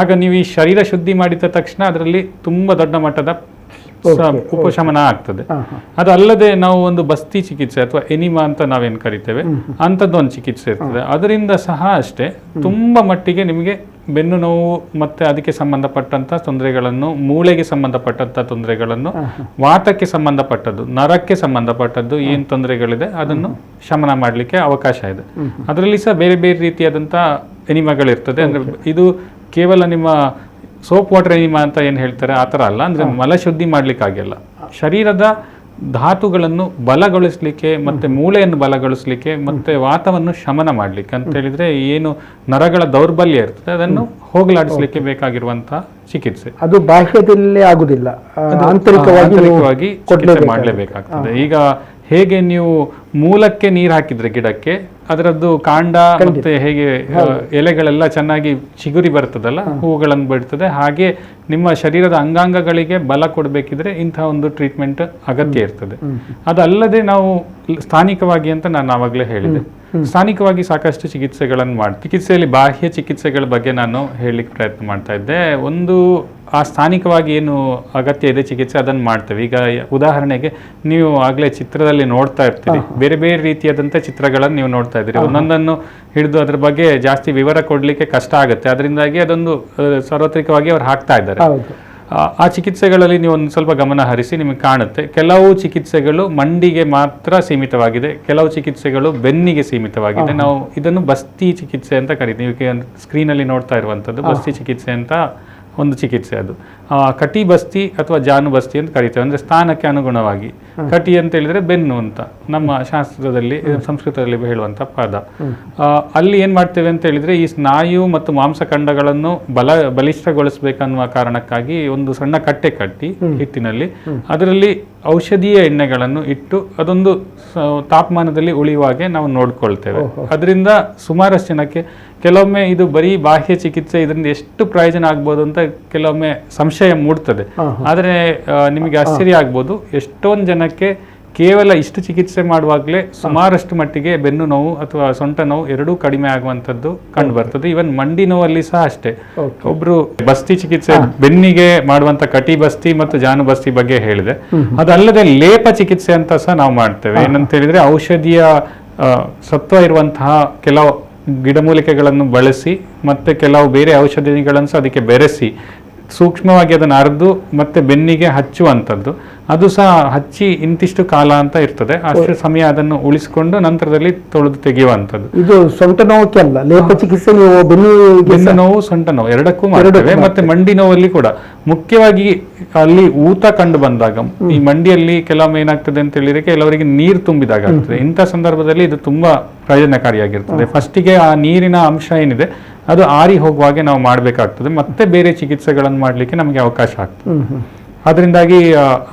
ಆಗ ನೀವು ಈ ಶರೀರ ಶುದ್ಧಿ ಮಾಡಿದ ತಕ್ಷಣ ಅದರಲ್ಲಿ ತುಂಬಾ ದೊಡ್ಡ ಮಟ್ಟದ ಉಪಶಮನ ಆಗ್ತದೆ. ಅದಲ್ಲದೆ ನಾವು ಒಂದು ಬಸ್ತಿ ಚಿಕಿತ್ಸೆ ಅಥವಾ ಎನಿಮಾ ಅಂತ ನಾವೇನ್ ಕರಿತೇವೆ ಅಂಥದ್ದು ಒಂದು ಚಿಕಿತ್ಸೆ ಇರ್ತದೆ. ಅದರಿಂದ ಸಹ ಅಷ್ಟೇ ತುಂಬಾ ಮಟ್ಟಿಗೆ ನಿಮಗೆ ಬೆನ್ನು ನೋವು ಮತ್ತೆ ಅದಕ್ಕೆ ಸಂಬಂಧಪಟ್ಟಂತ ತೊಂದರೆಗಳನ್ನು ಮೂಳೆಗೆ ಸಂಬಂಧಪಟ್ಟಂತ ತೊಂದರೆಗಳನ್ನು ವಾತಕ್ಕೆ ಸಂಬಂಧಪಟ್ಟದ್ದು ನರಕ್ಕೆ ಸಂಬಂಧಪಟ್ಟದ್ದು ಏನ್ ತೊಂದರೆಗಳಿದೆ ಅದನ್ನು ಶಮನ ಮಾಡಲಿಕ್ಕೆ ಅವಕಾಶ ಇದೆ. ಅದರಲ್ಲಿ ಸಹ ಬೇರೆ ಬೇರೆ ರೀತಿಯಾದಂತ ಎನಿಮಗಳಿರ್ತದೆ. ಅಂದ್ರೆ ಇದು ಕೇವಲ ನಿಮ್ಮ ಸೋಪ್ ವಾಟರ್ ಎನಿಮಾ ಅಂತ ಏನು ಹೇಳ್ತಾರೆ ಆ ಥರ ಅಲ್ಲ. ಅಂದ್ರೆ ಮಲ ಶುದ್ಧಿ ಮಾಡ್ಲಿಕ್ಕಾಗಿಲ್ಲ. ಶರೀರದ ಧಾತುಗಳನ್ನು ಬಲಗೊಳಿಸ್ಲಿಕ್ಕೆ ಮತ್ತೆ ಮೂಳೆಯನ್ನು ಬಲಗೊಳಿಸ್ಲಿಕ್ಕೆ ಮತ್ತೆ ವಾತವನ್ನು ಶಮನ ಮಾಡ್ಲಿಕ್ಕೆ ಅಂತ ಹೇಳಿದ್ರೆ ಏನು ನರಗಳ ದೌರ್ಬಲ್ಯ ಇರ್ತದೆ ಅದನ್ನು ಹೋಗಲಾಡಿಸ್ಲಿಕ್ಕೆ ಬೇಕಾಗಿರುವಂತಹ ಚಿಕಿತ್ಸೆ. ಅದು ಬಾಹ್ಯದಲ್ಲೇ ಆಗುದಿಲ್ಲ. ಆಂತರಿಕವಾಗಿ ಚಿಕಿತ್ಸೆ ಮಾಡಲೇಬೇಕಾಗ್ತದೆ. ಈಗ ಹೇಗೆ ನೀವು ಮೂಲಕ್ಕೆ ನೀರು ಹಾಕಿದ್ರೆ ಗಿಡಕ್ಕೆ ಅದರದ್ದು ಕಾಂಡ ಮತ್ತೆ ಹೇಗೆ ಎಲೆಗಳೆಲ್ಲ ಚೆನ್ನಾಗಿ ಚಿಗುರಿ ಬರ್ತದಲ್ಲ ಹೂಗಳನ್ನು ಬಿಡ್ತದೆ. ಹಾಗೆ ನಿಮ್ಮ ಶರೀರದ ಅಂಗಾಂಗಗಳಿಗೆ ಬಲ ಕೊಡಬೇಕಿದ್ರೆ ಇಂತಹ ಒಂದು ಟ್ರೀಟ್ಮೆಂಟ್ ಅಗತ್ಯ ಇರ್ತದೆ. ಅದಲ್ಲದೆ ನಾವು ಸ್ಥಾನಿಕವಾಗಿ ಅಂತ ನಾನು ಆವಾಗಲೇ ಹೇಳಿದೆ. ಸ್ಥಾನಿಕವಾಗಿ ಸಾಕಷ್ಟು ಚಿಕಿತ್ಸೆಗಳನ್ನು ಮಾಡಿ ಚಿಕಿತ್ಸೆಯಲ್ಲಿ ಬಾಹ್ಯ ಚಿಕಿತ್ಸೆಗಳ ಬಗ್ಗೆ ನಾನು ಹೇಳಲಿಕ್ಕೆ ಪ್ರಯತ್ನ ಮಾಡ್ತಾ ಇದ್ದೆ. ಒಂದು ಆ ಸ್ಥಾನಿಕವಾಗಿ ಏನು ಅಗತ್ಯ ಇದೆ ಚಿಕಿತ್ಸೆ ಅದನ್ನು ಮಾಡ್ತೇವೆ. ಈಗ ಉದಾಹರಣೆಗೆ ನೀವು ಆಗಲೇ ಚಿತ್ರದಲ್ಲಿ ನೋಡ್ತಾ ಇರ್ತೀರಿ. ಬೇರೆ ಬೇರೆ ರೀತಿಯಾದಂಥ ಚಿತ್ರಗಳನ್ನು ನೀವು ನೋಡ್ತಾ ಇದ್ದೀರಿ. ಒಂದೊಂದನ್ನು ಹಿಡಿದು ಅದ್ರ ಬಗ್ಗೆ ಜಾಸ್ತಿ ವಿವರ ಕೊಡಲಿಕ್ಕೆ ಕಷ್ಟ ಆಗುತ್ತೆ. ಅದರಿಂದಾಗಿ ಅದೊಂದು ಸಾರ್ವತ್ರಿಕವಾಗಿ ಅವ್ರು ಹಾಕ್ತಾ ಇದ್ದಾರೆ. ಆ- ಚಿಕಿತ್ಸೆಗಳಲ್ಲಿ ನೀವು ಒಂದು ಸ್ವಲ್ಪ ಗಮನ ಹರಿಸಿ ನಿಮಗೆ ಕಾಣುತ್ತೆ. ಕೆಲವು ಚಿಕಿತ್ಸೆಗಳು ಮಂಡಿಗೆ ಮಾತ್ರ ಸೀಮಿತವಾಗಿದೆ. ಕೆಲವು ಚಿಕಿತ್ಸೆಗಳು ಬೆನ್ನಿಗೆ ಸೀಮಿತವಾಗಿದೆ. ನಾವು ಇದನ್ನು ಬಸ್ತಿ ಚಿಕಿತ್ಸೆ ಅಂತ ಕರಿತೀವಿ. ಸ್ಕ್ರೀನಲ್ಲಿ ನೋಡ್ತಾ ಇರುವಂಥದ್ದು ಬಸ್ತಿ ಚಿಕಿತ್ಸೆ ಅಂತ ಒಂದು ಚಿಕಿತ್ಸೆ ಅದು. ಕಟಿ ಬಸ್ತಿ ಅಥವಾ ಜಾನು ಬಸ್ತಿ ಅಂತ ಕರಿತೇವೆ. ಅಂದ್ರೆ ಸ್ಥಾನಕ್ಕೆ ಅನುಗುಣವಾಗಿ. ಕಟಿ ಅಂತ ಹೇಳಿದ್ರೆ ಬೆನ್ನು ಅಂತ. ನಮ್ಮ ಶಾಸ್ತ್ರದಲ್ಲಿ ಸಂಸ್ಕೃತದಲ್ಲಿ ಹೇಳುವಂತ ಪದ. ಅಲ್ಲಿ ಏನ್ ಮಾಡ್ತೇವೆ ಅಂತ ಹೇಳಿದ್ರೆ ಈ ಸ್ನಾಯು ಮತ್ತು ಮಾಂಸಖಂಡಗಳನ್ನು ಬಲ ಬಲಿಷ್ಠಗೊಳಿಸಬೇಕನ್ನುವ ಕಾರಣಕ್ಕಾಗಿ ಒಂದು ಸಣ್ಣ ಕಟ್ಟೆ ಕಟ್ಟಿ ಹಿಟ್ಟಿನಲ್ಲಿ. ಅದರಲ್ಲಿ ಔಷಧೀಯ ಎಣ್ಣೆಗಳನ್ನು ಇಟ್ಟು ಅದೊಂದು ತಾಪಮಾನದಲ್ಲಿ ಉಳಿಯುವ ಹಾಗೆ ನಾವು ನೋಡ್ಕೊಳ್ತೇವೆ. ಅದರಿಂದ ಸುಮಾರಷ್ಟು ಜನಕ್ಕೆ ಕೆಲವೊಮ್ಮೆ ಇದು ಬರೀ ಬಾಹ್ಯ ಚಿಕಿತ್ಸೆ ಇದರಿಂದ ಎಷ್ಟು ಪ್ರಯೋಜನ ಆಗ್ಬೋದು ಅಂತ ಕೆಲವೊಮ್ಮೆ ಸಂಶಯ ಮೂಡ್ತದೆ. ಆದರೆ ನಿಮಗೆ ಆಶ್ಚರ್ಯ ಆಗ್ಬೋದು. ಎಷ್ಟೊಂದು ಜನಕ್ಕೆ ಕೇವಲ ಇಷ್ಟು ಚಿಕಿತ್ಸೆ ಮಾಡುವಾಗಲೇ ಸುಮಾರಷ್ಟು ಮಟ್ಟಿಗೆ ಬೆನ್ನು ನೋವು ಅಥವಾ ಸೊಂಟ ನೋವು ಎರಡೂ ಕಡಿಮೆ ಆಗುವಂಥದ್ದು ಕಂಡು ಬರ್ತದೆ. ಇವನ್ ಮಂಡಿ ನೋವಲ್ಲಿ ಸಹ ಅಷ್ಟೇ. ಒಬ್ರು ಬಸ್ತಿ ಚಿಕಿತ್ಸೆ ಬೆನ್ನಿಗೆ ಮಾಡುವಂತ ಕಟಿ ಬಸ್ತಿ ಮತ್ತು ಜಾನು ಬಸ್ತಿ ಬಗ್ಗೆ ಹೇಳಿದೆ. ಅದಲ್ಲದೆ ಲೇಪ ಚಿಕಿತ್ಸೆ ಅಂತ ಸಹ ನಾವು ಮಾಡ್ತೇವೆ. ಏನಂತ ಹೇಳಿದ್ರೆ ಔಷಧಿಯ ಸತ್ವ ಇರುವಂತಹ ಕೆಲವು ಗಿಡಮೂಲಿಕೆಗಳನ್ನು ಬಳಸಿ ಮತ್ತೆ ಕೆಲವು ಬೇರೆ ಔಷಧಿಗಳನ್ನು ಸಹ ಅದಕ್ಕೆ ಬೆರೆಸಿ ಸೂಕ್ಷ್ಮವಾಗಿ ಅದನ್ನು ಅರ್ದು ಮತ್ತೆ ಬೆನ್ನಿಗೆ ಹಚ್ಚುವಂಥದ್ದು. ಅದು ಸಹ ಹಚ್ಚಿ ಇಂತಿಷ್ಟು ಕಾಲ ಅಂತ ಇರ್ತದೆ. ಅಷ್ಟು ಸಮಯ ಅದನ್ನು ಉಳಿಸಿಕೊಂಡು ನಂತರದಲ್ಲಿ ತೊಳೆದು ತೆಗೆಯುವಂಥದ್ದು. ಇದು ಸೊಂಟ ನೋವಕ್ಕೆ ಅಲ್ಲ ಲೇಪ ಚಿಕಿತ್ಸೆ ನೀವು ಬೆನ್ನು ನೋವು ಸೊಂಟ ನೋವು ಎರಡಕ್ಕೂ ಮಾಡ್ತೇವೆ. ಮತ್ತೆ ಮಂಡಿ ನೋವಲ್ಲಿ ಕೂಡ. ಮುಖ್ಯವಾಗಿ ಅಲ್ಲಿ ಊತ ಕಂಡು ಬಂದಾಗ ಈ ಮಂಡಿಯಲ್ಲಿ ಕೆಲವೊಮ್ಮೆ ಏನಾಗ್ತದೆ ಅಂತ ಹೇಳಿದ್ರೆ ಕೆಲವರಿಗೆ ನೀರು ತುಂಬಿದಾಗ ಆಗ್ತದೆ ಇಂಥ ಸಂದರ್ಭದಲ್ಲಿ ಇದು ತುಂಬಾ ಪ್ರಯೋಜನಕಾರಿಯಾಗಿರ್ತದೆ. ಫಸ್ಟಿಗೆ ಆ ನೀರಿನ ಅಂಶ ಏನಿದೆ ಅದು ಆರಿ ಹೋಗುವಾಗೆ ನಾವು ಮಾಡಬೇಕಾಗ್ತದೆ. ಮತ್ತೆ ಬೇರೆ ಚಿಕಿತ್ಸೆಗಳನ್ನು ಮಾಡಲಿಕ್ಕೆ ನಮಗೆ ಅವಕಾಶ ಆಗ್ತದೆ. ಅದರಿಂದಾಗಿ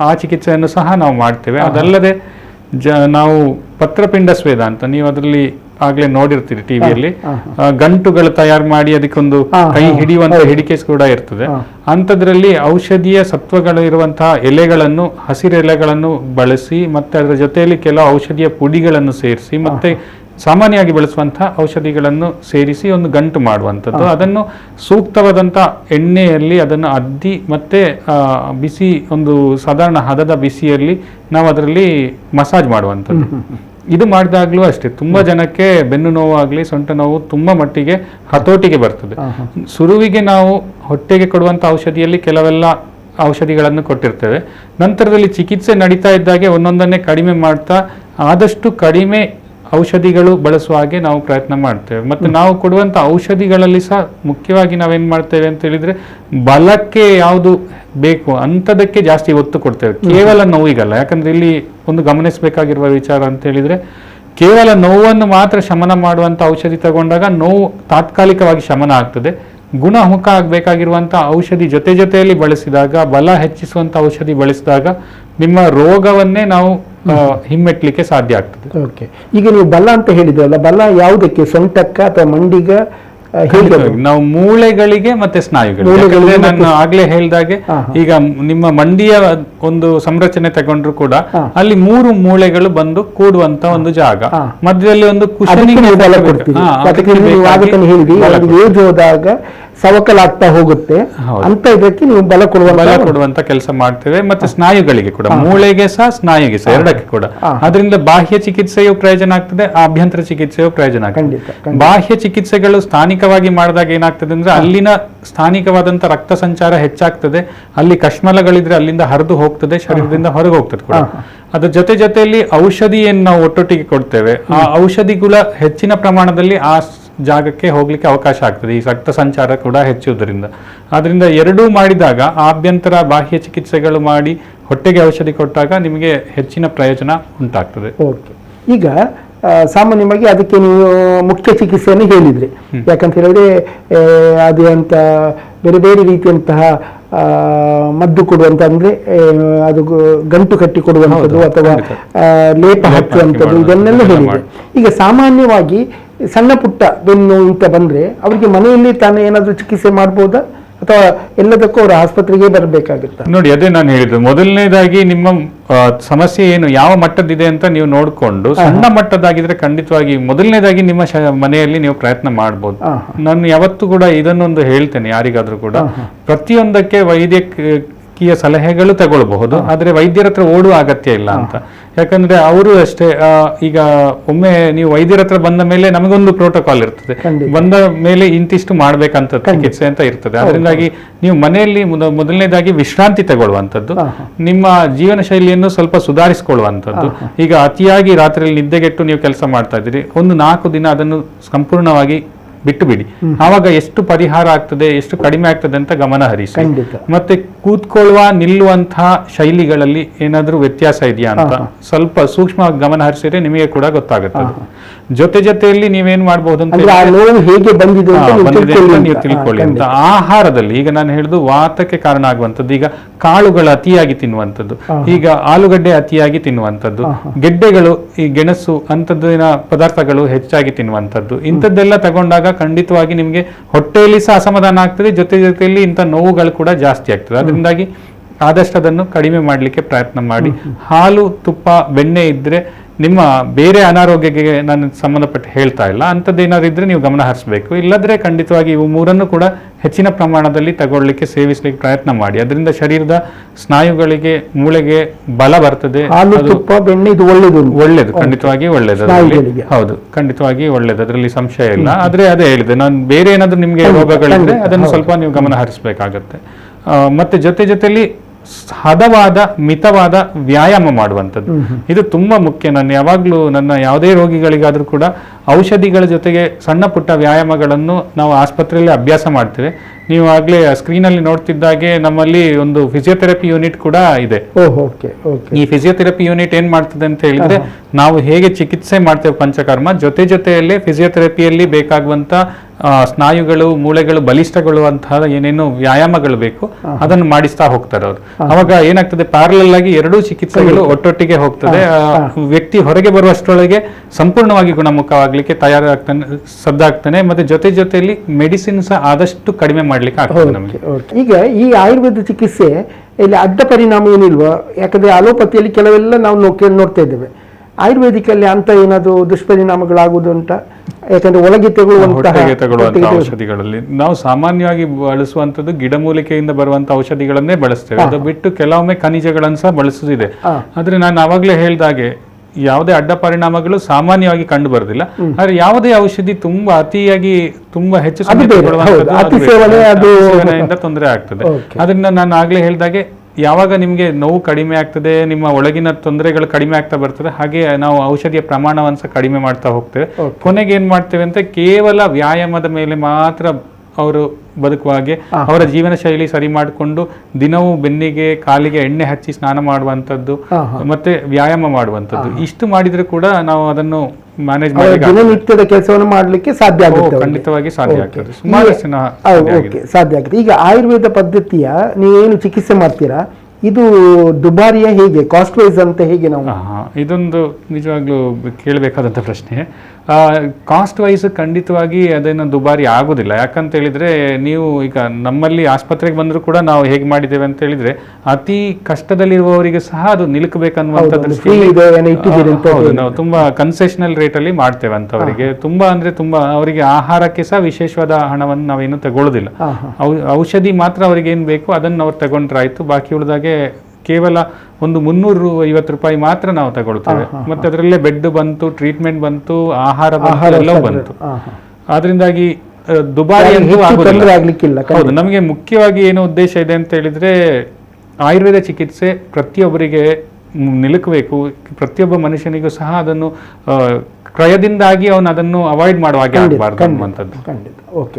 ಆ, ಚಿಕಿತ್ಸೆಯನ್ನು ಸಹ ನಾವು ಮಾಡ್ತೇವೆ. ಅದಲ್ಲದೆ ಜ ನಾವು ಪತ್ರಪಿಂಡ ಸ್ವೇದ ಅಂತ ನೀವು ಅದರಲ್ಲಿ ಆಗ್ಲೇ ನೋಡಿರ್ತೀರಿ ಟಿವಿಯಲ್ಲಿ ಗಂಟುಗಳು ತಯಾರು ಮಾಡಿ ಅದಕ್ಕೊಂದು ಕೈ ಹಿಡಿಯುವಂತಹ ಹಿಡಿಯುವಂತ ಹಿಡಿಕೆ ಕೂಡ ಇರ್ತದೆ. ಅಂಥದ್ರಲ್ಲಿ ಔಷಧೀಯ ಸತ್ವಗಳು ಇರುವಂತಹ ಎಲೆಗಳನ್ನು ಹಸಿರೆಲೆಗಳನ್ನು ಬಳಸಿ ಮತ್ತೆ ಅದರ ಜೊತೆಯಲ್ಲಿ ಕೆಲವು ಔಷಧಿಯ ಪುಡಿಗಳನ್ನು ಸೇರಿಸಿ ಮತ್ತೆ ಸಾಮಾನ್ಯವಾಗಿ ಬಳಸುವಂತಹ ಔಷಧಿಗಳನ್ನು ಸೇರಿಸಿ ಒಂದು ಗಂಟು ಮಾಡುವಂಥದ್ದು. ಅದನ್ನು ಸೂಕ್ತವಾದಂಥ ಎಣ್ಣೆಯಲ್ಲಿ ಅದನ್ನು ಅದ್ದಿ ಮತ್ತೆ ಬಿಸಿ ಒಂದು ಸಾಧಾರಣ ಹದದ ಬಿಸಿಯಲ್ಲಿ ನಾವು ಅದರಲ್ಲಿ ಮಸಾಜ್ ಮಾಡುವಂಥದ್ದು. ಇದು ಮಾಡಿದಾಗ್ಲೂ ಅಷ್ಟೇ. ತುಂಬಾ ಜನಕ್ಕೆ ಬೆನ್ನು ನೋವು ಆಗಲಿ ಸೊಂಟ ನೋವು ತುಂಬಾ ಮಟ್ಟಿಗೆ ಹತೋಟಿಗೆ ಬರ್ತದೆ. ಸುರುವಿಗೆ ನಾವು ಹೊಟ್ಟೆಗೆ ಕೊಡುವಂತ ಔಷಧಿಯಲ್ಲಿ ಕೆಲವೆಲ್ಲ ಔಷಧಿಗಳನ್ನು ಕೊಟ್ಟಿರ್ತೇವೆ. ನಂತರದಲ್ಲಿ ಚಿಕಿತ್ಸೆ ನಡೀತಾ ಇದ್ದಾಗೆ ಒಂದೊಂದನ್ನೇ ಕಡಿಮೆ ಮಾಡ್ತಾ ಆದಷ್ಟು ಕಡಿಮೆ ಔಷಧಿಗಳು ಬಳಸುವ ಹಾಗೆ ನಾವು ಪ್ರಯತ್ನ ಮಾಡ್ತೇವೆ. ಮತ್ತೆ ನಾವು ಕೊಡುವಂಥ ಔಷಧಿಗಳಲ್ಲಿ ಸಹ ಮುಖ್ಯವಾಗಿ ನಾವೇನು ಮಾಡ್ತೇವೆ ಅಂತ ಹೇಳಿದ್ರೆ ಬಲಕ್ಕೆ ಯಾವುದು ಬೇಕು ಅಂಥದಕ್ಕೆ ಜಾಸ್ತಿ ಒತ್ತು ಕೊಡ್ತೇವೆ. ಕೇವಲ ನೋವಿಗಲ್ಲ. ಯಾಕಂದ್ರೆ ಇಲ್ಲಿ ಒಂದು ಗಮನಿಸಬೇಕಾಗಿರುವ ವಿಚಾರ ಅಂತ ಹೇಳಿದ್ರೆ ಕೇವಲ ನೋವನ್ನು ಮಾತ್ರ ಶಮನ ಮಾಡುವಂಥ ಔಷಧಿ ತಗೊಂಡಾಗ ನೋವು ತಾತ್ಕಾಲಿಕವಾಗಿ ಶಮನ ಆಗ್ತದೆ. ಗುಣಮುಖ ಆಗಬೇಕಾಗಿರುವಂಥ ಔಷಧಿ ಜೊತೆ ಜೊತೆಯಲ್ಲಿ ಬಳಸಿದಾಗ, ಬಲ ಹೆಚ್ಚಿಸುವಂತ ಔಷಧಿ ಬಳಸಿದಾಗ ನಿಮ್ಮ ರೋಗವನ್ನೇ ನಾವು ಹಿಮ್ಮೆಟ್ಟಲಿಕ್ಕೆ ಸಾಧ್ಯ ಆಗ್ತದೆ. ಓಕೆ ಈಗ ನೀವು ಬಲ ಅಂತ ಹೇಳಿದ್ರಲ್ಲ, ಬಲ ಯಾವುದಕ್ಕೆ? ಸೊಂಟಕ್ಕ ಅಥವಾ ಮಂಡಿಗ? ನಾವು ಮೂಳೆಗಳಿಗೆ ಮತ್ತೆ ಸ್ನಾಯುಗಳಿಗೆ. ನಾನು ಆಗ್ಲೇ ಹೇಳ್ದಾಗೆ. ಈಗ ನಿಮ್ಮ ಮಂಡಿಯ ಒಂದು ಸಂರಚನೆ ತಗೊಂಡ್ರು ಕೂಡ ಅಲ್ಲಿ ಮೂರು ಮೂಳೆಗಳು ಬಂದು ಕೂಡುವಂತ ಒಂದು ಜಾಗ. ಮಧ್ಯದಲ್ಲಿ ಒಂದು ಕುಶನಿಂಗ್ ಸವಕಲಾಗ್ತಾ ಹೋಗುತ್ತೆ. ಅಂತ ಇದಕ್ಕೆ ನೀವು ಬಲ ಕೊಡುವ ಬಲ ಕೊಡುವಂತ ಕೆಲಸ ಮಾಡ್ತೇವೆ ಮತ್ತೆ ಸ್ನಾಯುಗಳಿಗೆ ಕೂಡ. ಮೂಳೆಗೆ ಸಹ ಸ್ನಾಯುಗೆ ಸಹ ಎರಡಕ್ಕೆ ಕೂಡ. ಅದರಿಂದ ಬಾಹ್ಯ ಚಿಕಿತ್ಸೆಯು ಪ್ರಯೋಜನ ಆಗ್ತದೆ ಆಭ್ಯಂತರ ಚಿಕಿತ್ಸೆಯು ಪ್ರಯೋಜನ ಆಗ್ತದೆ. ಬಾಹ್ಯ ಚಿಕಿತ್ಸೆಗಳು ಸ್ಥಾನಿಕವಾಗಿ ಮಾಡಿದಾಗ ಏನಾಗ್ತದೆ ಅಂದ್ರೆ ಅಲ್ಲಿನ ಸ್ಥಾನಿಕವಾದಂತ ರಕ್ತ ಸಂಚಾರ ಹೆಚ್ಚಾಗ್ತದೆ. ಅಲ್ಲಿ ಕಶ್ಮಲಗಳಿದ್ರೆ ಅಲ್ಲಿಂದ ಹರಿದು ಹೋಗ್ತದೆ ಶರೀರದಿಂದ ಹೊರಗೆ ಹೋಗ್ತದೆ ಕೂಡ. ಅದ್ರ ಜೊತೆ ಜೊತೆಯಲ್ಲಿ ಔಷಧಿಯನ್ನು ನಾವು ಒಟ್ಟೊಟ್ಟಿಗೆ ಕೊಡ್ತೇವೆ. ಆ ಔಷಧಿಗಳ ಹೆಚ್ಚಿನ ಪ್ರಮಾಣದಲ್ಲಿ ಆ ಜಾಗಕ್ಕೆ ಹೋಗ್ಲಿಕ್ಕೆ ಅವಕಾಶ ಆಗ್ತದೆ. ಈ ರಕ್ತ ಸಂಚಾರ ಕೂಡ ಹೆಚ್ಚುವುದರಿಂದ. ಆದ್ರಿಂದ ಎರಡೂ ಮಾಡಿದಾಗ ಆಭ್ಯಂತರ ಬಾಹ್ಯ ಚಿಕಿತ್ಸೆಗಳು ಮಾಡಿ ಹೊಟ್ಟೆಗೆ ಔಷಧಿ ಕೊಟ್ಟಾಗ ನಿಮಗೆ ಹೆಚ್ಚಿನ ಪ್ರಯೋಜನ ಉಂಟಾಗ್ತದೆ. ಓಕೆ. ಈಗ ಸಾಮಾನ್ಯವಾಗಿ ಅದಕ್ಕೆ ನೀವು ಮುಖ್ಯ ಚಿಕಿತ್ಸೆಯನ್ನು ಹೇಳಿದ್ರಿ. ಯಾಕಂತ ಹೇಳಿದ್ರೆ ಅದು ಅಂತ ಬೇರೆ ಬೇರೆ ರೀತಿಯಂತಹ ಮದ್ದು ಕೊಡುವಂತ ಅಂದ್ರೆ ಅದು ಗಂಟು ಕಟ್ಟಿ ಕೊಡುವಂಥದ್ದು ಅಥವಾ ಲೇಪ ಹಚ್ಚುವಂಥದ್ದು ಇದನ್ನೆಲ್ಲ ಹೇಳಿದೆ ಈಗ ಸಾಮಾನ್ಯವಾಗಿ ಸಣ್ಣ ಪುಟ್ಟ ಬೆನ್ನು ಇಂಥ ಬಂದ್ರೆ ಅವರಿಗೆ ಮನೆಯಲ್ಲಿ ತಾನೇ ಏನಾದರೂ ಚಿಕಿತ್ಸೆ ಮಾಡ್ಬೋದಾ? ಅಥವಾ ಎಲ್ಲದಕ್ಕೂ ಅವರು ಆಸ್ಪತ್ರೆಗೆ ಬರಬೇಕಾಗುತ್ತೆ? ನೋಡಿ ಅದೇ ನಾನು ಹೇಳಿದ್ದು. ಮೊದಲನೇದಾಗಿ ನಿಮ್ಮ ಸಮಸ್ಯೆ ಏನು ಯಾವ ಮಟ್ಟದಿದೆ ಅಂತ ನೀವು ನೋಡಿಕೊಂಡು ಸಣ್ಣ ಮಟ್ಟದಾಗಿದ್ರೆ ಖಂಡಿತವಾಗಿ ಮೊದಲನೇದಾಗಿ ನಿಮ್ಮ ಮನೆಯಲ್ಲಿ ನೀವು ಪ್ರಯತ್ನ ಮಾಡ್ಬೋದು. ನಾನು ಯಾವತ್ತೂ ಕೂಡ ಇದನ್ನೊಂದು ಹೇಳ್ತೇನೆ ಯಾರಿಗಾದ್ರೂ ಕೂಡ. ಪ್ರತಿಯೊಂದಕ್ಕೆ ವೈದ್ಯಕೀಯ ಸಲಹೆಗಳು ತಗೊಳ್ಬಹುದು ಆದ್ರೆ ವೈದ್ಯರ ಹತ್ರ ಓಡುವ ಅಗತ್ಯ ಇಲ್ಲ ಅಂತ. ಯಾಕಂದ್ರೆ ಅವರು ಅಷ್ಟೇ ಈಗ ಒಮ್ಮೆ ನೀವು ವೈದ್ಯರ ಹತ್ರ ಬಂದ ಮೇಲೆ ನಮಗೊಂದು ಪ್ರೋಟೋಕಾಲ್ ಇರ್ತದೆ. ಬಂದ ಮೇಲೆ ಇಂತಿಷ್ಟು ಮಾಡ್ಬೇಕಂತ ಚಿಕಿತ್ಸೆ ಅಂತ ಇರ್ತದೆ. ಅದರಿಂದಾಗಿ ನೀವು ಮನೆಯಲ್ಲಿ ಮೊದ- ಮೊದಲನೇದಾಗಿ ವಿಶ್ರಾಂತಿ ತಗೊಳ್ಳುವಂಥದ್ದು ನಿಮ್ಮ ಜೀವನ ಶೈಲಿಯನ್ನು ಸ್ವಲ್ಪ ಸುಧಾರಿಸಿಕೊಳ್ಳುವಂಥದ್ದು. ಈಗ ಅತಿಯಾಗಿ ರಾತ್ರಿಯಲ್ಲಿ ನಿದ್ದೆಗೆಟ್ಟು ನೀವು ಕೆಲಸ ಮಾಡ್ತಾ ಇದ್ದೀರಿ. ಒಂದು ನಾಲ್ಕು ದಿನ ಅದನ್ನು ಸಂಪೂರ್ಣವಾಗಿ ಬಿಟ್ಟು ಬಿಡಿ ಆವಾಗ ಎಷ್ಟು ಪರಿಹಾರ ಆಗ್ತದೆ ಎಷ್ಟು ಕಡಿಮೆ ಆಗ್ತದೆ ಅಂತ ಗಮನ ಹರಿಸಿ. ಮತ್ತೆ ಕೂತ್ಕೊಳ್ಳುವ ನಿಲ್ಲುವಂತಹ ಶೈಲಿಗಳಲ್ಲಿ ಏನಾದ್ರೂ ವ್ಯತ್ಯಾಸ ಇದೆಯಾ ಅಂತ ಸ್ವಲ್ಪ ಸೂಕ್ಷ್ಮವಾಗಿ ಗಮನ ಹರಿಸಿದ್ರೆ ನಿಮಗೆ ಕೂಡ ಗೊತ್ತಾಗುತ್ತೆ ಜೊತೆ ಜೊತೆಯಲ್ಲಿ ನೀವೇನ್ ಮಾಡಬಹುದು ಅಂತ ನೋವು ಹೇಗೆ ಬಂದಿದೆ ಅಂತ ನೀವು ತಿಳ್ಕೊಳ್ಳಿ ಅಂತ. ಆಹಾರದಲ್ಲಿ ಈಗ ನಾನು ಹೇಳುದು ವಾತಕ್ಕೆ ಕಾರಣ ಆಗುವಂಥದ್ದು. ಈಗ ಕಾಳುಗಳು ಅತಿಯಾಗಿ ತಿನ್ನುವಂಥದ್ದು. ಈಗ ಆಲೂಗಡ್ಡೆ ಅತಿಯಾಗಿ ತಿನ್ನುವಂಥದ್ದು. ಗೆಡ್ಡೆಗಳು ಈ ಗೆಣಸು ಅಂಥದ್ದಿನ ಪದಾರ್ಥಗಳು ಹೆಚ್ಚಾಗಿ ತಿನ್ನುವಂಥದ್ದು. ಇಂಥದ್ದೆಲ್ಲ ತಗೊಂಡಾಗ ಖಂಡಿತವಾಗಿ ನಿಮಗೆ ಹೊಟ್ಟೆಯಲ್ಲಿ ಸಹ ಅಸಮಾಧಾನ ಆಗ್ತದೆ ಜೊತೆ ಜೊತೆಯಲ್ಲಿ ಇಂಥ ನೋವುಗಳು ಕೂಡ ಜಾಸ್ತಿ ಆಗ್ತದೆ. ಅದರಿಂದಾಗಿ ಆದಷ್ಟು ಅದನ್ನು ಕಡಿಮೆ ಮಾಡಲಿಕ್ಕೆ ಪ್ರಯತ್ನ ಮಾಡಿ. ಹಾಲು ತುಪ್ಪ ಬೆಣ್ಣೆ ಇದ್ರೆ ನಿಮ್ಮ ಬೇರೆ ಅನಾರೋಗ್ಯಕ್ಕೆ ನಾನು ಸಂಬಂಧಪಟ್ಟು ಹೇಳ್ತಾ ಇಲ್ಲ. ಅಂಥದ್ದೇನಾದ್ರು ಇದ್ರೆ ನೀವು ಗಮನ ಹರಿಸಬೇಕು. ಇಲ್ಲದ್ರೆ ಖಂಡಿತವಾಗಿ ಇವು ಮೂರನ್ನು ಕೂಡ ಹೆಚ್ಚಿನ ಪ್ರಮಾಣದಲ್ಲಿ ತಗೊಳ್ಳಿಕ್ಕೆ ಸೇವಿಸಲಿಕ್ಕೆ ಪ್ರಯತ್ನ ಮಾಡಿ. ಅದರಿಂದ ಶರೀರದ ಸ್ನಾಯುಗಳಿಗೆ ಮೂಳೆಗೆ ಬಲ ಬರ್ತದೆ. ಒಳ್ಳೇದು ಒಳ್ಳೇದು. ಖಂಡಿತವಾಗಿ ಒಳ್ಳೇದು ಹೌದು. ಖಂಡಿತವಾಗಿ ಒಳ್ಳೇದು. ಅದರಲ್ಲಿ ಸಂಶಯ ಇಲ್ಲ. ಆದ್ರೆ ಅದೇ ಹೇಳಿದೆ. ನಾನು ಬೇರೆ ಏನಾದ್ರು ನಿಮ್ಗೆ ರೋಗಗಳಿದ್ರೆ ಅದನ್ನು ಸ್ವಲ್ಪ ನೀವು ಗಮನ ಹರಿಸಬೇಕಾಗತ್ತೆ. ಮತ್ತೆ ಜೊತೆ ಜೊತೆಲಿ ಸ್- ಹದವಾದ ಮಿತವಾದ ವ್ಯಾಯಾಮ ಮಾಡುವಂಥದ್ದು. ಇದು ತುಂಬಾ ಮುಖ್ಯ. ನಾನು ಯಾವಾಗಲೂ ನನ್ನ ಯಾವುದೇ ರೋಗಿಗಳಿಗಾದ್ರೂ ಕೂಡ ಔಷಧಿಗಳ ಜೊತೆಗೆ ಸಣ್ಣ ಪುಟ್ಟ ವ್ಯಾಯಾಮಗಳನ್ನು ನಾವು ಆಸ್ಪತ್ರೆಯಲ್ಲಿ ಅಭ್ಯಾಸ ಮಾಡ್ತೇವೆ. ನೀವು ಆಗ್ಲೇ ಸ್ಕ್ರೀನಲ್ಲಿ ನೋಡ್ತಿದ್ದಾಗೆ ನಮ್ಮಲ್ಲಿ ಒಂದು ಫಿಸಿಯೋಥೆರಪಿ ಯೂನಿಟ್ ಕೂಡ ಇದೆ. Okay okay. ಈ ಫಿಸಿಯೋಥೆರಪಿ ಯೂನಿಟ್ ಏನ್ ಮಾಡ್ತದೆ ಅಂತ ಹೇಳಿದ್ರೆ ನಾವು ಹೇಗೆ ಚಿಕಿತ್ಸೆ ಮಾಡ್ತೇವೆ ಪಂಚಕರ್ಮ ಜೊತೆ ಜೊತೆಯಲ್ಲೇ ಫಿಸಿಯೋಥೆರಪಿಯಲ್ಲಿ ಬೇಕಾಗುವಂತ ಸ್ನಾಯುಗಳು ಮೂಳೆಗಳು ಬಲಿಷ್ಠಗೊಳ್ಳುವಂತಹ ಏನೇನು ವ್ಯಾಯಾಮಗಳು ಬೇಕು ಅದನ್ನು ಮಾಡಿಸ್ತಾ ಹೋಗ್ತಾರೆ ಅವರು. ಅವಾಗ ಏನಾಗ್ತದೆ ಪ್ಯಾರಲಲ್ ಆಗಿ ಎರಡೂ ಚಿಕಿತ್ಸೆಗಳು ಒಟ್ಟೊಟ್ಟಿಗೆ ಹೋಗ್ತದೆ. ವ್ಯಕ್ತಿ ಹೊರಗೆ ಬರುವಷ್ಟರೊಳಗೆ ಸಂಪೂರ್ಣವಾಗಿ ಗುಣಮುಖವಾಗ್ಲಿಕ್ಕೆ ತಯಾರಾಗ್ತಾನೆ ಸದ್ದಾಗ್ತಾನೆ ಮತ್ತೆ ಜೊತೆ ಜೊತೆಯಲ್ಲಿ ಮೆಡಿಸಿನ್ ಸಹ ಆದಷ್ಟು ಕಡಿಮೆ ಮಾಡ್ಲಿಕ್ಕೆ ಆಗ್ತದೆ ನಮಗೆ. ಈಗ ಈ ಆಯುರ್ವೇದ ಚಿಕಿತ್ಸೆ ಇಲ್ಲಿ ಅಡ್ಡ ಪರಿಣಾಮ ಏನಿಲ್ವಾ ಯಾಕಂದ್ರೆ ಅಲೋಪತಿಯಲ್ಲಿ ಕೆಲವೆಲ್ಲ ನಾವು ನೋಡ್ತಾ ಇದ್ದೇವೆ. ಆಯುರ್ವೇದಿಕಲ್ಲಿ ಅಂತ ಏನಾದರೂ ದುಷ್ಪರಿಣಾಮಗಳಾಗುವುದು ಅಂತ ಯಾಕಂದ್ರೆ ಒಳಗೆ ತಗೊಳ್ಳುವಂತಹ ಔಷಧಿಗಳಲ್ಲಿ. ನಾವು ಸಾಮಾನ್ಯವಾಗಿ ಬಳಸುವಂತದ್ದು ಗಿಡಮೂಲಿಕೆಯಿಂದ ಬರುವಂತ ಔಷಧಿಗಳನ್ನೇ ಬಳಸ್ತೇವೆ. ಅದು ಬಿಟ್ಟು ಕೆಲವೊಮ್ಮೆ ಖನಿಜಗಳನ್ನು ಸಹ ಬಳಸುತ್ತಿದೆ. ಹಾ. ಆದ್ರೆ ನಾನು ಅವಾಗಲೇ ಹೇಳ್ದಾಗೆ ಯಾವುದೇ ಅಡ್ಡ ಪರಿಣಾಮಗಳು ಸಾಮಾನ್ಯವಾಗಿ ಕಂಡು ಬರುದಿಲ್ಲ. ಆದ್ರೆ ಯಾವುದೇ ಔಷಧಿ ತುಂಬಾ ಅತಿಯಾಗಿ ತುಂಬಾ ಹೆಚ್ಚು ತೊಂದರೆ ಆಗ್ತದೆ. ಅದನ್ನ ಅದರಿಂದ ನಾನು ಆಗ್ಲೇ ಹೇಳ್ದಾಗೆ ಯಾವಾಗ ನಿಮಗೆ ನೋವು ಕಡಿಮೆ ಆಗ್ತದೆ ನಿಮ್ಮ ಒಳಗಿನ ತೊಂದರೆಗಳು ಕಡಿಮೆ ಆಗ್ತಾ ಬರ್ತದೆ ಹಾಗೆ ನಾವು ಔಷಧಿಯ ಪ್ರಮಾಣವನ್ನು ಸಹ ಕಡಿಮೆ ಮಾಡ್ತಾ ಹೋಗ್ತೇವೆ. ಕೊನೆಗೆ ಏನ್ ಮಾಡ್ತೇವೆ ಅಂತ ಕೇವಲ ವ್ಯಾಯಾಮದ ಮೇಲೆ ಮಾತ್ರ ಅವರು ಬದುಕುವ ಹಾಗೆ ಅವರ ಜೀವನ ಶೈಲಿ ಸರಿ ಮಾಡಿಕೊಂಡು ದಿನವೂ ಬೆನ್ನಿಗೆ ಕಾಲಿಗೆ ಎಣ್ಣೆ ಹಚ್ಚಿ ಸ್ನಾನ ಹಾ. ಮತ್ತೆ ವ್ಯಾಯಾಮ ಮಾಡುವಂತದ್ದು ಇಷ್ಟು ಮಾಡಿದ್ರೆ ಕೂಡ ನಾವು ಅದನ್ನು ಮ್ಯಾನೇಜ್ ಮಾಡಿ ದಿನನಿತ್ಯದ ಕೆಲಸವನ್ನು ಮಾಡಲಿಕ್ಕೆ ಸಾಧ್ಯ ಆಗುತ್ತೆ ಖಂಡಿತವಾಗಿ ಸಾಧ್ಯ. ಆಗ್ತದೆ. ಸುಮಾರು ಜನ. ಸಾಧ್ಯ ಆಗುತ್ತೆ. ಈಗ ಆಯುರ್ವೇದ ಪದ್ಧತಿಯ ನೀವೇನು ಚಿಕಿತ್ಸೆ ಮಾಡ್ತೀರಾ? ಇದು ದುಬಾರಿಯ ಹೇಗೆ? ಕಾಸ್ಟ್ ವೈಸ್ ಅಂತ ಹೇಗೆ ನಾವು? ಇದೊಂದು ನಿಜವಾಗ್ಲೂ ಕೇಳಬೇಕಾದಂಥ ಪ್ರಶ್ನೆ. ಕಾಸ್ಟ್ ವೈಸ್ ಖಂಡಿತವಾಗಿ ಅದೇನು ದುಬಾರಿ ಆಗೋದಿಲ್ಲ. ಯಾಕಂತ ಹೇಳಿದ್ರೆ ನೀವು ಈಗ ನಮ್ಮಲ್ಲಿ ಆಸ್ಪತ್ರೆಗೆ ಬಂದರೂ ಕೂಡ ನಾವು ಹೇಗೆ ಮಾಡಿದ್ದೇವೆ ಅಂತ ಹೇಳಿದ್ರೆ ಅತಿ ಕಷ್ಟದಲ್ಲಿರುವವರಿಗೆ ಸಹ ಅದು ನಿಲುಕಬೇಕನ್ನುವಂಥದ್ದು. ನಾವು ತುಂಬಾ ಕನ್ಸೆಷನಲ್ ರೇಟಲ್ಲಿ ಅಲ್ಲಿ ಮಾಡ್ತೇವೆ ಅಂತವರಿಗೆ ತುಂಬಾ ಅಂದ್ರೆ ತುಂಬಾ ಅವರಿಗೆ ಆಹಾರಕ್ಕೆ ಸಹ ವಿಶೇಷವಾದ ಹಣವನ್ನು ನಾವೇನು ತಗೊಳ್ಳೋದಿಲ್ಲ. ಔಷಧಿ ಮಾತ್ರ ಅವ್ರಿಗೆ ಏನು ಬೇಕು ಅದನ್ನು ಅವ್ರು ತಗೊಂಡ್ರೆ ಆಯ್ತು ಬಾಕಿ ಉಳಿದಾಗೆ ಕೇವಲ ಒಂದು ಮುನ್ನೂರು ಐವತ್ತು ರೂಪಾಯಿ ಮಾತ್ರ ನಾವು ತಗೊಳ್ತೇವೆ. ಮತ್ತೆ ಅದರಲ್ಲೇ ಬೆಡ್ ಬಂತು ಟ್ರೀಟ್ಮೆಂಟ್ ಬಂತು ಆಹಾರ ಎಲ್ಲವೂ ಬಂತು. ಆದ್ರಿಂದಾಗಿ ದುಬಾರಿ ಹೌದು ನಮಗೆ ಮುಖ್ಯವಾಗಿ ಏನು ಉದ್ದೇಶ ಇದೆ ಅಂತ ಹೇಳಿದ್ರೆ ಆಯುರ್ವೇದ ಚಿಕಿತ್ಸೆ ಪ್ರತಿಯೊಬ್ಬರಿಗೆ ನಿಲುಕಬೇಕು. ಪ್ರತಿಯೊಬ್ಬ ಮನುಷ್ಯನಿಗೂ ಸಹ ಅದನ್ನು ಕ್ರಯದಿಂದಾಗಿ ಅವನು ಅದನ್ನು ಅವಾಯ್ಡ್ ಮಾಡುವ ಹಾಗೆ ಖಂಡಿತ ಆಗಬಾರ್ದು ಅನ್ನುವಂಥದ್ದು. ಖಂಡಿತ. ಓಕೆ.